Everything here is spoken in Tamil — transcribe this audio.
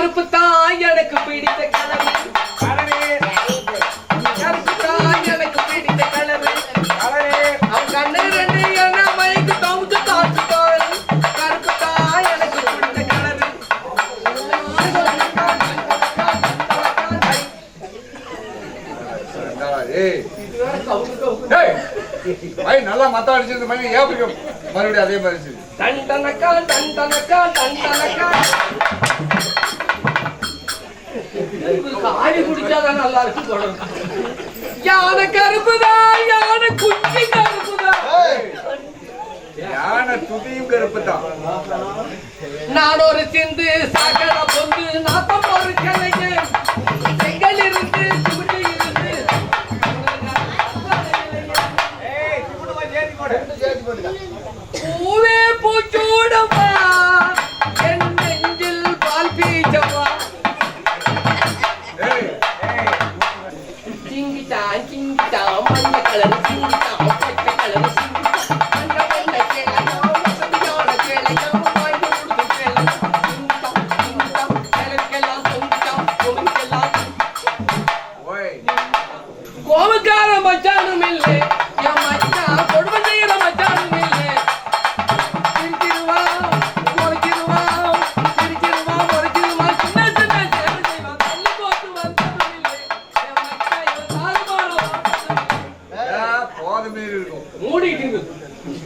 கருப்பு தான் எனக்கு பிடித்த கலர். கருப்பு தான் எனக்கு பிடித்த கலர். அவன் கண்ணு ரெண்டு என்ன மயக்கு தவுத்து தாத்துட்டாள் கருப்பு தான் எனக்கு பிடித்த பையன் நல்லா மத்தம் அடிச்சிருந்த பையன் ஏன் மறுபடியும் அதே மாதிரி இருந்துச்சு? டன் டனக்கா ஆடி குடிச்சாதான் நல்லா இருக்கு தொடரும் யானை கருப்புதான் யானை குச்சி கருப்புதான் யானை துதியும் கருப்பு தான் நான் ஒரு சிந்து சாக்கட பொந்து நாத்தம் ஒரு கலைஞர் செங்கல் இருந்து சிங்கிட்டான் மஞ்ச கலர் சிங்கிட்டான் பச்சை கலர் சிங்கிட்டான் மஞ்ச மஞ்ச கேளையாம் வசதியான கேளையாம் வாங்கி கொடுத்து கேளையாம் சிங்கிட்டான் ஓய் மச்சானும் இல்லை. メールの。モーリーキング。